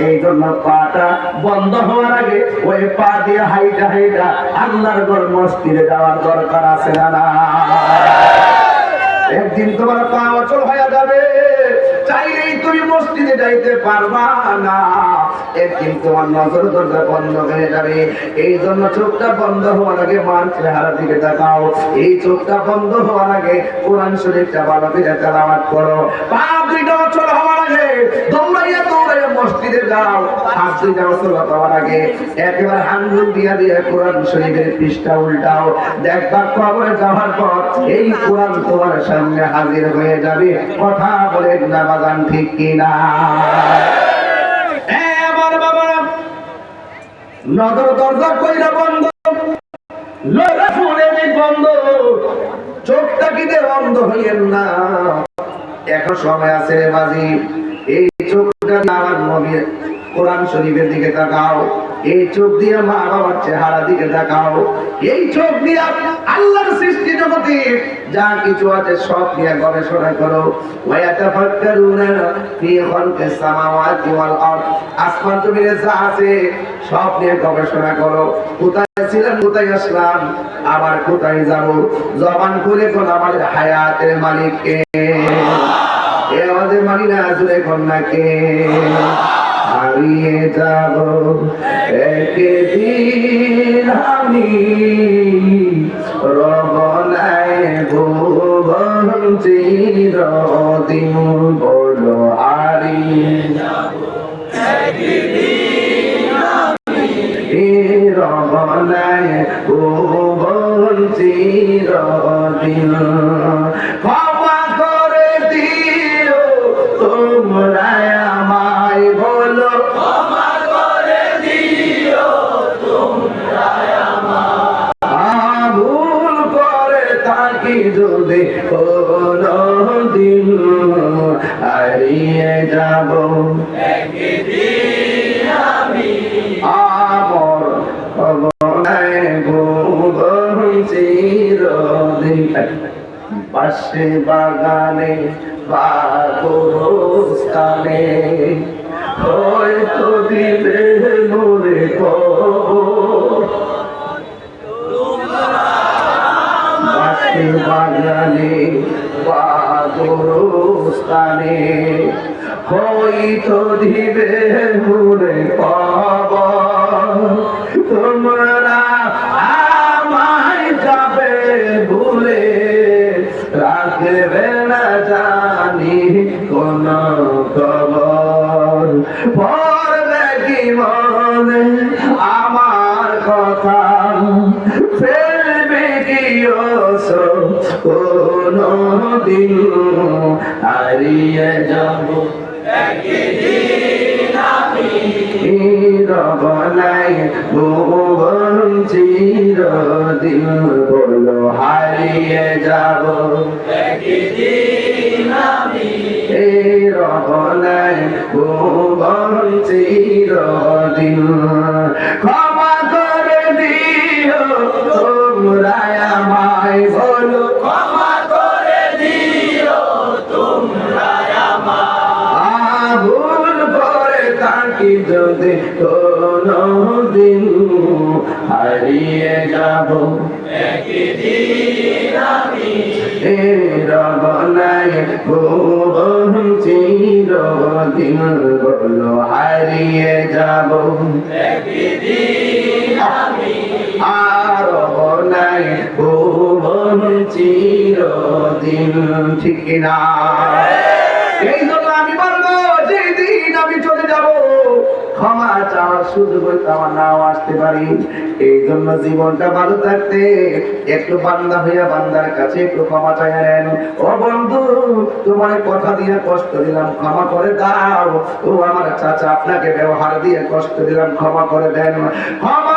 এই জন্য পাটা বন্ধ ওই পা দিয়ে হাইটা হাইটা ঘর যাওয়ার দরকার আছে না? একদিন তোমার পা অচল হয়ে চাইলেই তুমি মসজিদে যাইতে পারবা না। একদিন তোমার নজর দরজা বন্ধ হয়ে যাবে। এই জন্য চোখটা বন্ধ হওয়ার আগে মার চেহারা দিকে তাকাও। এই চোখটা বন্ধ হওয়ার আগে কোরআন শরীফটা ভালো করে তেলাওয়াত করো। পা দুইটা অচল হওয়ার আগে দৌড়াইয়া দৌড়াইয়া মসজিদে যাও। দুইটা অচল হওয়ার আগে। হাঙ্গুল দিয়া দিয়া কোরআন শরীফের পৃষ্ঠা উল্টাও। যাওয়ার পর এই কোরআন তোমার সামনে হাজির হয়ে যাবে। কথা বলে ঠিক কিনা? দরজা কইরা বন্ধ। লড়া শুনে বন্ধ। চোখটা কিনে বন্ধ হইয়েন না। এখন সময় আছে বাজি এই চোখটা আমার নবীর কোরআন শরীফের দিকে তাকাও। এই চোখ দিয়ে মা বাবার চেহারা দিকে তাকাও। এই চোখ দিয়ে আল্লাহর সৃষ্টি জগতে যা কিছু আছে সব নিয়ে গবেষণা করো। ওয়ায়াতাফাক্কারুনা ফি সামাওয়াতি ওয়াল আরদ। আসমান জমিনে যা আছে সব নিয়ে গবেষণা করো। কোথায় ছিলাম, কোথায় আসলাম, আবার কোথায় যাব? জবান খুলে কোন আমাদের হায়াতের মালিককে এ আমাদের মানি না জুড়ে কন্যাকে হারিয়ে যাব। একদিন আমি রবনায় ভুবন চিরদিন বলো হারিয়ে রবনায় ভুবন চিরদিন যদি দিন হারিয়ে যাব। আমর চিরদিন। পাশে বাগানে বা গোরস্থানে হয়তো দিবে গোরস্থানে হয়তো দিবে মোরে খবর তোমরা আমায় যাবে ভুলে রাখবে না জানি কোন খবর। পড়বে কি মনে আমার কথা? ফেলবে কি কোন দিন হারিয়ে যাব। রবনাই ভুবন চিরদিন বলো হারিয়ে যাব। এই রবনাই ভুবন চিরদিন যদি কোনো দিন হারিয়ে যাব রবনায় ভুবন চিরদিন বলো হারিয়ে যাব। আর নাই ভুবন চিরদিন ঠিক না। এই জন্য একটু বান্দা কাছে একটু ক্ষমা ও বন্ধু কথা দিয়ে কষ্ট দিলাম, ক্ষমা করে দাও। আমার চাচা, আপনাকে ব্যবহার দিয়ে কষ্ট দিলাম, ক্ষমা করে দেন। ক্ষমা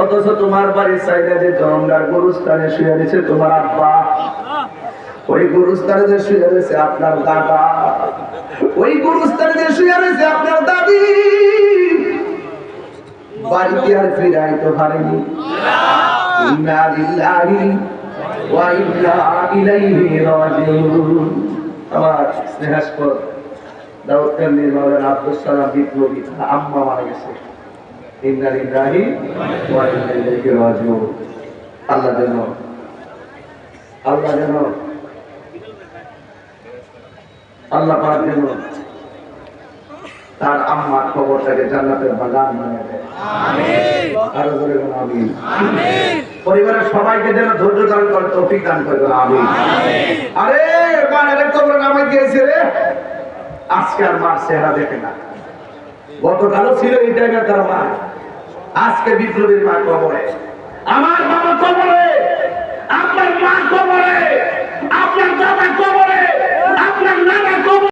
অথচ তোমার বাড়ির সাইডে যে জমদার গরুস্থানে শুয়ে রয়েছে, তোমার আব্বা। ওই গরুস্থানে যে শুয়ে রয়েছে আপনার দাদা। ওই গরুস্থানে যে শুয়ে রয়েছে আপনার দাদি। বাড়িতে আর ফিরাইতে পারেনি আমার স্নেহাস্পদ আব্দুল সালাম বিপ্লবী আম্মা মারা গেছে। আল্লাহ যেন আল্লাহ যেন আল্লাহ পাক যেন তার আম্মার জান্নাতের বাগান বানিয়ে দেয়। আরও জোরে বলুন পরিবারের সবাইকে যেন ধৈর্য ধারণ করে তৌফিক দান করবে আমিন। আরে মায়ের কবর নামে গিয়েছে রে। আজকে আর মার চেহারা দেখে না। গতকালও ছিল এই টাইমে তার মা আজকে বিপ্লবীর মা কবরে। আমার বাবা কবরে, আপনার মা কবরে, আপনার দাদা কবরে, আপনার নানা কবরে।